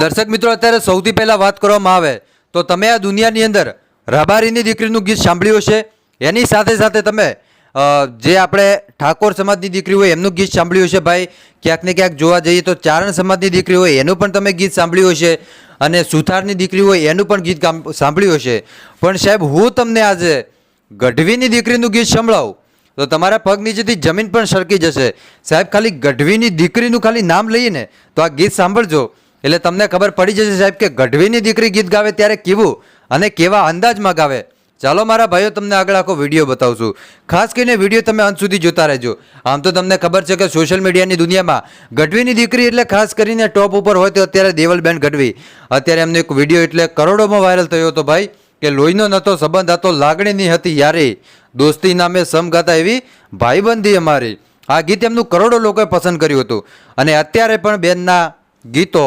દર્શક મિત્રો, અત્યારે સૌથી પહેલાં વાત કરવામાં આવે તો તમે આ દુનિયાની અંદર રબારીની દીકરીનું ગીત સાંભળ્યું હશે. એની સાથે સાથે તમે જે આપણે ઠાકોર સમાજની દીકરી હોય એમનું ગીત સાંભળ્યું છે ભાઈ. ક્યાંક ને ક્યાંક જોવા જઈએ તો ચારણ સમાજની દીકરી હોય એનું પણ તમે ગીત સાંભળ્યું હશે. અને સુથારની દીકરી હોય એનું પણ ગીત સાંભળ્યું હશે. પણ સાહેબ, હું તમને આજે ગઢવીની દીકરીનું ગીત સંભળાવું. તો તમારા પગ નીચેથી જમીન પણ સરકી જશે. સાહેબ, ખાલી ગઢવીની દીકરીનું ખાલી નામ લઈએ ને, તો આ ગીત સાંભળજો. એટલે તમને ખબર પડી જશે સાહેબ કે ગઢવીની દીકરી ગીત ગાવે ત્યારે કેવું અને કેવા અંદાજમાં ગાવે. ચાલો મારા ભાઈઓ, તમને આગળ આખો વીડિયો બતાવું છું ખાસ કરીને વીડિયો તમે અંત સુધી જોતા રહેજો. આમ તો તમને ખબર છે કે સોશિયલ મીડિયાની દુનિયામાં ગઢવીની દીકરી એટલે ખાસ કરીને ટોપ ઉપર હોય તો અત્યારે દેવલબેન ગઢવી. અત્યારે એમનો એક વીડિયો એટલે કરોડોમાં વાયરલ થયો હતો ભાઈ, કે લોહીનો નહોતો સંબંધ હતો લાગણીની હતી યારે. દોસ્તી નામે સમગાતા એવી ભાઈબંધી અમારી. આ ગીત એમનું કરોડો લોકોએ પસંદ કર્યું હતું. અને અત્યારે પણ બેનના ગીતો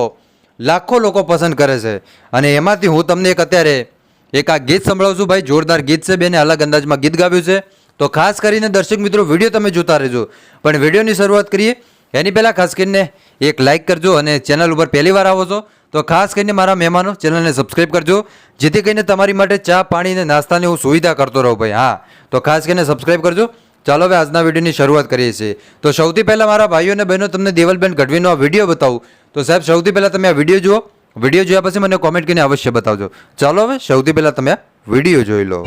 લાખો લોકો પસંદ કરે છે. અને એમાંથી હું તમને એક અત્યારે એક આ ગીત સંભળાવું છું ભાઈ, જોરદાર ગીત છે બેને, અલગ અંદાજમાં ગીત ગાવ્યું છે. તો ખાસ કરીને દર્શક મિત્રો, વીડિયો તમે જોતા રહેજો. પણ વિડીયોની શરૂઆત કરીએ. એની પહેલાં ખાસ કરીને એક લાઇક કરજો અને ચેનલ ઉપર પહેલી વાર આવો છો, તો ખાસ કરીને મારા મહેમાનો, ચેનલને સબસ્ક્રાઈબ કરજો. જેથી કરીને તમારી માટે ચા, પાણી અને નાસ્તાની હું સુવિધા કરતો રહું ભાઈ. હા, તો ખાસ કરીને સબસ્ક્રાઈબ કરજો. ચાલો હવે આજના વિડીયોની શરૂઆત કરીએ છીએ. તો સૌથી પહેલાં મારા ભાઈઓ અને બહેનો, તમને દેવલબેન ગઢવીનો આ વીડિયો બતાવું. તો સાહેબ, સૌથી પહેલાં તમે આ વીડિયો જુઓ. વીડિયો જોયા પછી મને કોમેન્ટ કરીને અવશ્ય બતાવજો. ચાલો હવે સૌથી પહેલાં તમે આ વીડિયો જોઈ લો.